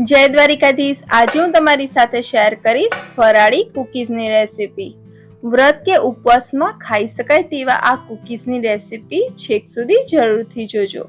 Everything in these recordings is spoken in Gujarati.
જય દ્વારિકાધીશ. આજે હું તમારી સાથે શેર કરીશ ફરાળી કૂકીઝની રેસિપી વ્રત કે ઉપવાસમાં ખાઈ શકાય તેવા આ કૂકીઝની રેસીપી છેક સુધી જરૂરથી જોજો.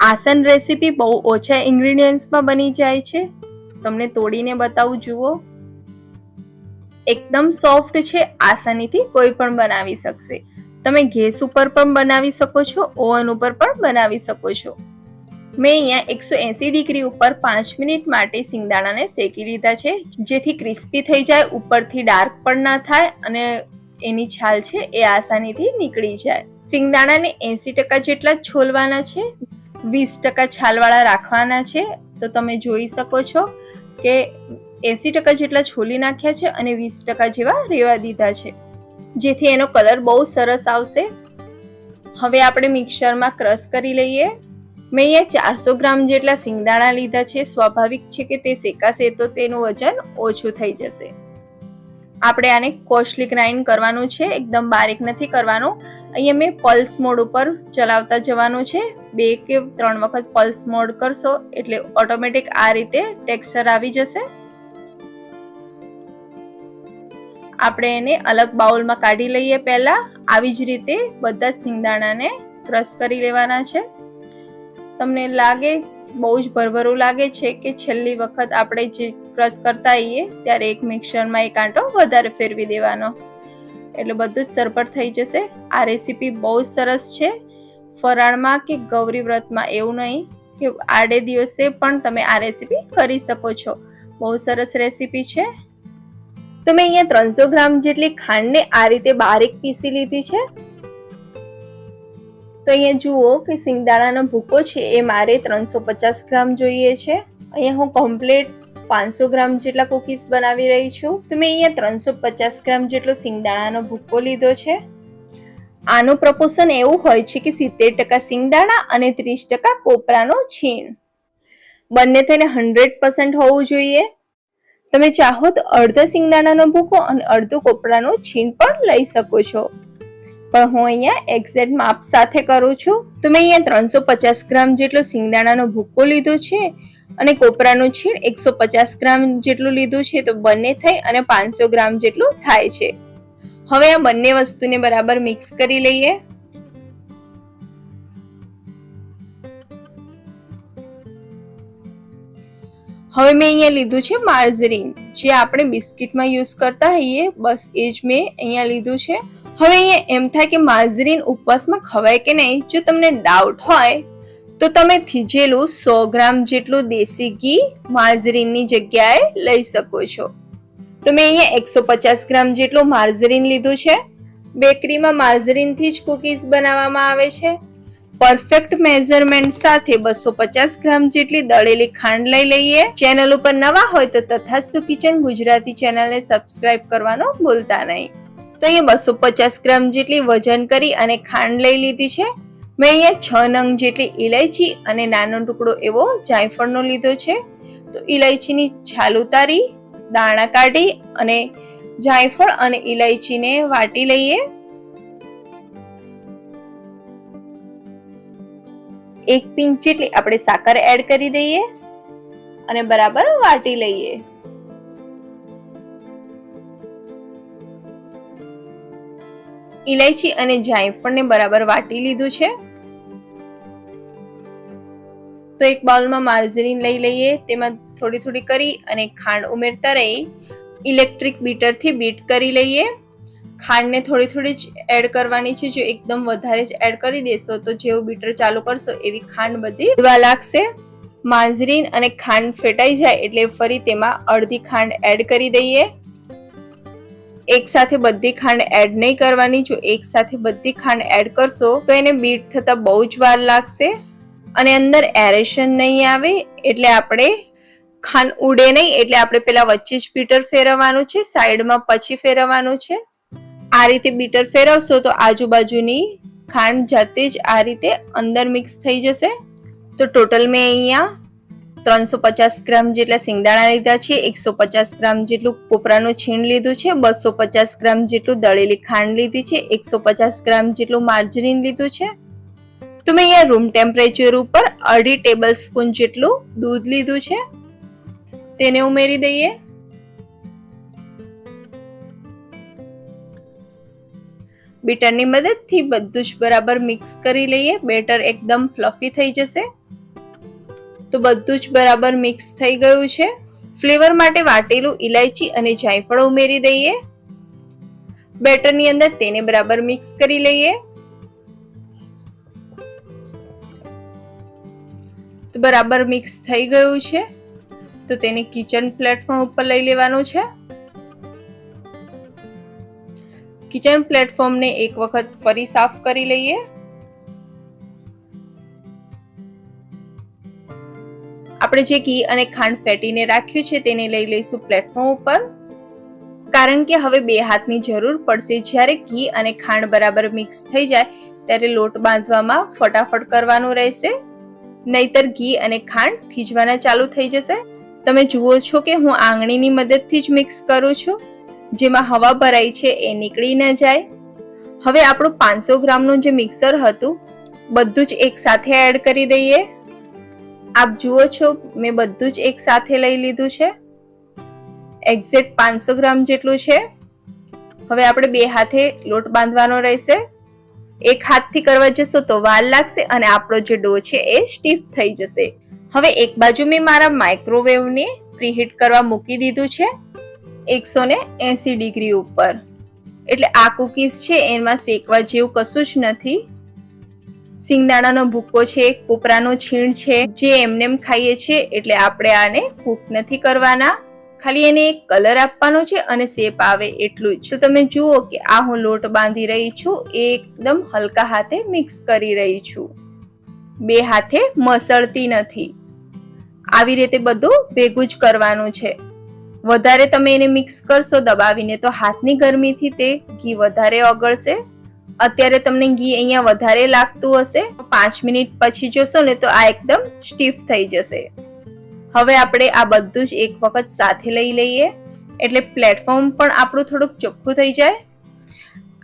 આસન રેસીપી બહુ ઓછા ઇન્ગ્રીડિયન્ટ્સમાં બની જાય છે. તમને તોડીને બતાવું, જુઓ. એકદમ સોફ્ટ છે, આસાનીથી કોઈ પણ બનાવી શકશે. તમે ગેસ ઉપર પણ બનાવી શકો છો ઓવન ઉપર પણ બનાવી શકો છો. મેં અહીંયા એકસો એંસી ડિગ્રી ઉપર પાંચ મિનિટ માટે સિંગદાણાને શેકી લીધા છે. જેથી ક્રિસ્પી થઈ જાય, ઉપરથી ડાર્ક પણ ના થાય અને એની છાલ છે એ આસાનીથી નીકળી જાય. સિંગદાણાને એંસી ટકા જેટલા છોલવાના છે. વીસ ટકા છાલવાળા રાખવાના છે. તો તમે જોઈ શકો છો કે એંસી ટકા જેટલા છોલી નાખ્યા છે અને વીસ ટકા જેવા રેવા દીધા છે. જેથી એનો કલર બહુ સરસ આવશે. હવે આપણે મિક્સરમાં ક્રશ કરી લઈએ. મેં અહીંયા ચારસો ગ્રામ જેટલા સિંગદાણા લીધા છે. સ્વાભાવિક છે કે તે શેકાશે તો તેનું વજન ઓછું થઈ જશે. આપણે આને કોસ્ટલી ગ્રાઇન્ડ કરવાનું છે. એકદમ બારીક નથી કરવાનું. અહીંયા મેં પલ્સ મોડ ઉપર ચલાવતા જવાનું છે. બે કે ત્રણ વખત પલ્સ મોડ કરશો એટલે ઓટોમેટિક આ રીતે ટેક્સચર આવી જશે. આપણે એને અલગ બાઉલમાં કાઢી લઈએ પહેલા. આવી જ રીતે બધા જ સિંગદાણાને ક્રશ કરી લેવાના છે. તમને લાગે, બહુ જ ભરભરું લાગે છે કે છેલ્લી વખત આપણે જે ક્રશ કરતા આવીએ ત્યારે એક મિક્સરમાં એક આંટો વધારે ફેરવી દેવાનો. એટલે બધું જ સરપટ થઈ જશે. આ રેસીપી બહુ જ સરસ છે. ફરાળમાં કે ગૌરી વ્રતમાં એવું નહીં કે આડે દિવસે પણ તમે આ રેસીપી કરી શકો છો. બહુ સરસ રેસીપી છે. તો મેં અહીંયા ત્રણસો ગ્રામ જેટલી ખાંડને આ રીતે બારીક પીસી લીધી છે. તો અહીંયા જુઓ કે સિંગદાણાનો ભૂકો છે, એ મારે ત્રણસો પચાસ ગ્રામ જોઈએ છે. અહીંયા હું કમ્પ્લેટ પાંચસો ગ્રામ જેટલા કુકીઝ બનાવી રહી છું. તો મેં અહીંયા ત્રણસો પચાસ ગ્રામ જેટલો સિંગદાણાનો ભૂકો લીધો છે. આનું પ્રપોશન એવું હોય છે કે સિત્તેર ટકા સિંગદાણા અને ત્રીસ ટકા કોપરાનો છીણ. બંને થઈને હંડ્રેડ પર્સન્ટ હોવું જોઈએ. તમે ચાહો તો અડધા સિંગદાણાનો ભૂકો અને અડધું કોપરાનું છીણ પણ લઈ શકો છો. પણ હું અહીંયા એક્ઝેક્ટ માપ સાથે કરું છું. તો મેં અહીંયા ત્રણસો પચાસ ગ્રામ જેટલો સિંગદાણાનો ભૂકો લીધો છે અને કોપરાનું છીણ એકસો પચાસ ગ્રામ જેટલું લીધું છે. તો બંને થઈ અને પાંચસો ગ્રામ જેટલું થાય છે. હવે આ બંને વસ્તુને બરાબર મિક્સ કરી લઈએ. હવે મેં અહીંયા લીધું છે માર્જરીન જે આપણે બિસ્કિટમાં યુઝ કરતા હોઈએ. બસ એ જ મેં અહીંયા લીધું છે. હવે અહીંયા એમ થાય કે માર્જરીન ઉપવાસમાં ખવાય કે નહીં? જો તમને ડાઉટ હોય, તો તમે થીજેલું સો ગ્રામ જેટલું દેશી ઘી માર્જરીનની જગ્યાએ લઈ શકો છો. તો મેં અહીંયા એકસો પચાસ ગ્રામ જેટલું માર્જરીન લીધું છે. બેકરીમાં માર્જરીનથી જ કુકીઝ બનાવવામાં આવે છે. પરફેક્ટ મેઝરમેન્ટ સાથે બસો પચાસ ગ્રામ જેટલી દળેલી ખાંડ લઈ લઈએ. ચેનલ ઉપર નવા હોય તો તથાસ્તુ કિચન ગુજરાતી ચેનલને સબસ્ક્રાઇબ કરવાનું ભૂલતા નહીં. તો અહીંયા બસો પચાસ ગ્રામ જેટલી વજન કરી અને ખાંડ લઈ લીધી છે. મેં અહીંયા છ નંગ જેટલી ઇલાયચી અને નાનો ટુકડો એવો જાયફળનો લીધો છે. તો ઇલાયચીની છાલ ઉતારી, દાણા કાઢી અને જાયફળ અને ઇલાયચીને વાટી લઈએ. એક પિંચ જેટલી આપણે સાકર એડ કરી દઈએ અને બરાબર વાટી લઈએ. ઇલાયચી અને જાયફળને બરાબર વાટી લીધું છે. તો એક બાઉલમાં માર્જરીન લઈ લઈએ. તેમાં થોડી થોડી કરી અને ખાંડ ઉમેરતા રહી. ઇલેક્ટ્રિક બીટરથી બીટ કરી લઈએ. ખાંડને થોડી થોડી જ એડ કરવાની છે. જો એકદમ વધારે જ એડ કરી દેશો તો જેવું બીટર ચાલુ કરશો એવી ખાંડ બધી ઉડવા લાગશે. માર્જરીન અને ખાંડ ફેટાઈ જાય એટલે ફરી તેમાં અડધી ખાંડ એડ કરી દઈએ. એક સાથે બધી ખાંડ એડ નહીં કરવાની, જો એક સાથે બધી ખાંડ એડ કરશો, તો એને બીટ થતા બહુ જ વાર લાગશે. અને અંદર એરેશન નહીં આવે, એટલે આપણે ખાંડ ઉડે નહીં, એટલે આપણે પેલા વચ્ચે જ બીટર ફેરવવાનું છે, સાઈડમાં પછી ફેરવવાનું છે. આ રીતે બીટર ફેરવશો તો આજુબાજુની ખાંડ જાતે જ આ રીતે અંદર મિક્સ થઈ જશે. તો ટોટલ મેં અહીંયા ત્રણસો પચાસ ગ્રામ જેટલા સિંગદાણા લીધા છે, એકસો પચાસ ગ્રામ જેટલું કોપરાનું છીણ લીધું છે, બસો પચાસ ગ્રામ જેટલું દળેલી ખાંડ લીધી છે, એકસો પચાસ ગ્રામ જેટલું માર્જરીન લીધું છે. તો મેં અહીંયા રૂમ ટેમ્પરેચર ઉપર અઢી ટેબલ સ્પૂન જેટલું દૂધ લીધું છે. તેને ઉમેરી દઈએ. બીટરની મદદથી બધું જ બરાબર મિક્સ કરી લઈએ બેટર એકદમ ફ્લફી થઈ જશે. તો બધું જ બરાબર મિક્સ થઈ ગયું છે. ફ્લેવર માટે વાટેલું ઇલાયચી અને જાયફળ ઉમેરી દઈએ. બેટરની અંદર તેને બરાબર મિક્સ કરી લઈએ. તો બરાબર મિક્સ થઈ ગયું છે. તો તેને કિચન પ્લેટફોર્મ ઉપર લઈ લેવાનું છે. કિચન પ્લેટફોર્મને એક વખત ફરી સાફ કરી લઈએ. આપણે જે ઘી અને ખાંડ ફેટીને રાખ્યું છે તેને લઈ લઈશું પ્લેટફોર્મ ઉપર. કારણ કે હવે બે હાથની જરૂર પડશે. જ્યારે ઘી અને ખાંડ બરાબર મિક્સ થઈ જાય, ત્યારે લોટ બાંધવામાં ફટાફટ કરવાનું રહેશે. નહીતર ઘી અને ખાંડ ખીજવાના ચાલુ થઈ જશે. તમે જુઓ છો કે હું આંગળીની મદદથી જ મિક્સ કરું છું. જેમાં હવા ભરાઈ છે એ નીકળી ન જાય. હવે આપણું પાંચસો ગ્રામનું જે મિક્સર હતું, બધું જ એકસાથે એડ કરી દઈએ. આપ જુઓ છો, મેં બધું જ એક સાથે લઈ લીધું છે. એક્ઝેક્ટ પાંચસો ગ્રામ જેટલું છે. હવે આપણે બે હાથે લોટ બાંધવાનો રહેશે. એક હાથથી કરવા જશો તો વાર લાગશે અને આપણો જે ડો છે એ સ્ટીફ થઈ જશે. હવે એક બાજુ મેં મારા માઇક્રોવેવને પ્રીહીટ કરવા મૂકી દીધું છે એકસો ને એસી ડિગ્રી ઉપર. એટલે આ કુકીઝ છે, એમાં શેકવા જેવું કશું જ નથી. સિંગદાણાનો ભૂકો છે કોપરાનો છીણ છે, જે એમનેમ ખાઈએ છીએ, એટલે આપણે આને કૂક નથી કરવાના. ખાલી એને એક કલર આપવાનો છે અને શેપ આવે એટલું જ. તો તમે જુઓ કે આ હું લોટ બાંધી રહી છું, એકદમ હલકા હાથે મિક્સ કરી રહી છું. બે હાથે મસળતી નથી. આવી રીતે બધું ભેગું જ કરવાનું છે. વધારે તમે એને મિક્સ કરશો, દબાવીને તો હાથની ગરમીથી તે ઘી વધારે ઓગળશે. અત્યારે તમને ઘી અહીંયા વધારે લાગતું હશે. પાંચ મિનિટ પછી જોશો ને તો આ એકદમ સ્ટીફ થઈ જશે. હવે આપણે આ બધું જ એક વખત સાથે લઈ લઈએ. એટલે પ્લેટફોર્મ પણ આપણું થોડુંક ચોખ્ખું થઈ જાય.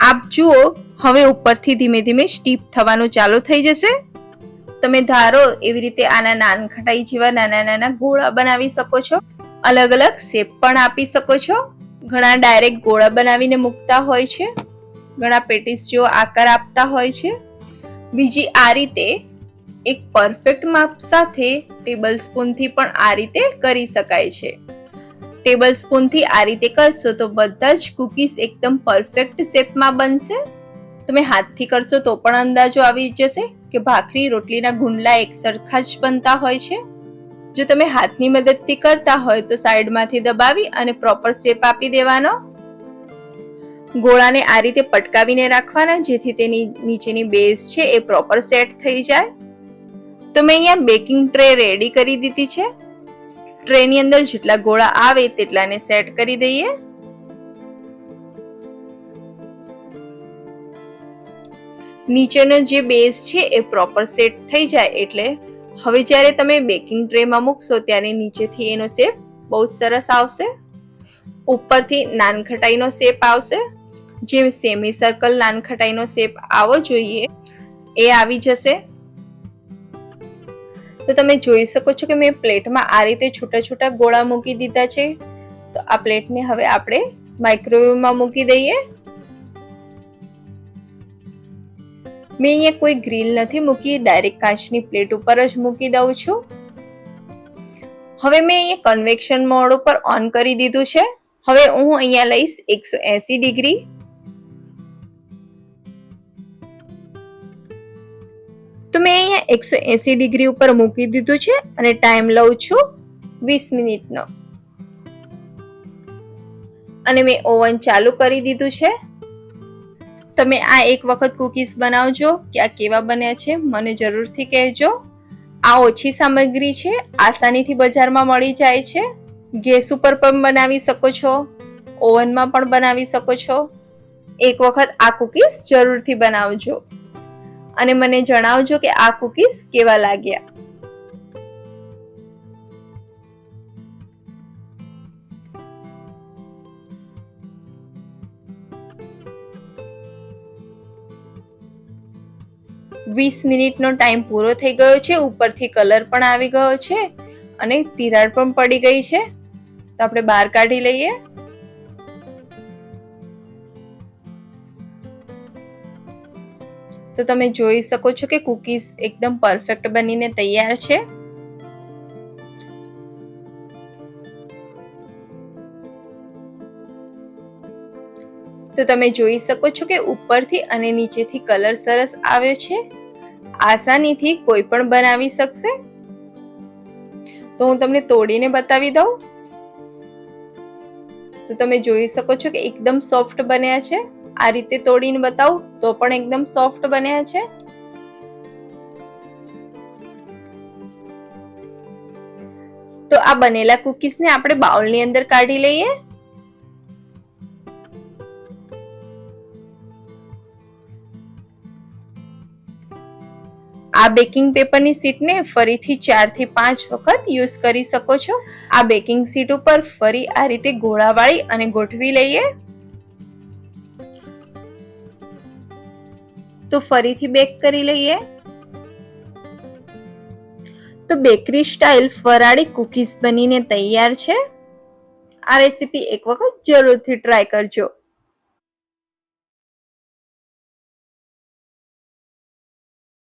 આપ જુઓ, હવે ઉપરથી ધીમે ધીમે સ્ટીફ થવાનું ચાલુ થઈ જશે. તમે ધારો એવી રીતે આના નાનખટાઈ જેવા નાના નાના ગોળા બનાવી શકો છો. અલગ અલગ શેપ પણ આપી શકો છો. ઘણા ડાયરેક્ટ ગોળા બનાવીને મૂકતા હોય છે. ઘણા પેટીસ જેવો આકાર આપતા હોય છે. બીજી આ રીતે એક પરફેક્ટ માપ સાથે ટેબલ સ્પૂનથી પણ આ રીતે કરી શકાય છે. ટેબલ સ્પૂનથી આ રીતે કરશો તો બધા જ કુકીઝ એકદમ પરફેક્ટ શેપમાં બનશે. તમે હાથથી કરશો તો પણ અંદાજો આવી જશે કે ભાખરી, રોટલીના ગુંડલા એક સરખા જ બનતા હોય છે. જો તમે હાથની મદદથી કરતા હોય તો સાઈડમાંથી દબાવી અને પ્રોપર શેપ આપી દેવાનો. ગોળાને આ રીતે પટકાવીને રાખવાના જેથી તેની નીચેની બેઝ છે એ પ્રોપર સેટ થઈ જાય. તો મેં અહીંયા બેકિંગ ટ્રે રેડી કરી દીધી છે. ટ્રેની અંદર જેટલા ગોળા આવે તેટલાને સેટ કરી દઈએ. નીચેનો જે બેઝ છે એ પ્રોપર સેટ થઈ જાય એટલે હવે જ્યારે તમે બેકિંગ ટ્રેમાં મૂકશો ત્યારે નીચેથી એનો શેપ બહુ સરસ આવશે. ઉપરથી નાનખટાઈનો શેપ આવશે. જે સેમી સર્કલ નાનખટાઈનો શેપ આવો જોઈએ, એ આવી જશે. તો તમે જોઈ શકો છો કે મેં પ્લેટમાં આ રીતે છૂટા છૂટા ગોળા મૂકી દીધા છે. તો આ પ્લેટને હવે આપણે માઇક્રોવેવમાં મૂકી દઈએ. મેં અહીંયા કોઈ ગ્રીલ નથી મૂકી, ડાયરેક્ટ કાચની પ્લેટ ઉપર જ મૂકી દઉં છું. હવે મેં અહીંયા કન્વેક્શન મોડ ઉપર ઓન કરી દીધું છે. હવે હું અહીંયા લઈશ એકસો એસી ડિગ્રી. તો મેં અહીંયા એકસો એસી ડિગ્રી ઉપર મૂકી દીધું છે અને ટાઈમ લઉં છું વીસ મિનિટનો. અને મેં ઓવન ચાલુ કરી દીધું છે. તમે આ એક વખત કુકીઝ બનાવજો કે આ કેવા બન્યા છે, મને જરૂરથી કહેજો. આ ઓછી સામગ્રી છે, આસાનીથી બજારમાં મળી જાય છે. ગેસ ઉપર પણ બનાવી શકો છો, ઓવનમાં પણ બનાવી શકો છો. એક વખત આ કુકીઝ જરૂરથી બનાવજો. અને મને જણાવજો કે આ કુકીઝ કેવા લાગ્યા. વીસ મિનિટનો ટાઈમ પૂરો થઈ ગયો છે, ઉપરથી કલર પણ આવી ગયો છે અને તિરાડ પણ પડી ગઈ છે. તો આપણે બહાર કાઢી લઈએ. તો તમે જોઈ શકો છો કે કુકીઝ એકદમ પરફેક્ટ બનીને તૈયાર છે. તો તમે જોઈ શકો છો કે ઉપરથી અને નીચેથી કલર સરસ આવ્યો છે. આસાનીથી કોઈ પણ બનાવી શકશે? તો હું તમને તોડીને બતાવી દઉં. તો તમે જોઈ શકો છો કે એકદમ સોફ્ટ બન્યા છે. આ રીતે તોડીને બતાવું તો પણ એકદમ સોફ્ટ બન્યા છે. તો આ બનેલા કુકીઝને આપણે બાઉલની અંદર કાઢી લઈએ. આ બેકિંગ પેપરની શીટને ફરીથી ચારથી પાંચ વખત યુઝ કરી શકો છો. આ બેકિંગ શીટ ઉપર ફરી આ રીતે ગોળાવાળી અને ગોઠવી લઈએ. તો ફરીથી બેક કરી લઈએ. તો બેકરી સ્ટાઇલ ફરાળી કુકીઝ બનીને તૈયાર છે. આ રેસીપી એક વખત જરૂરથી ટ્રાય કરજો.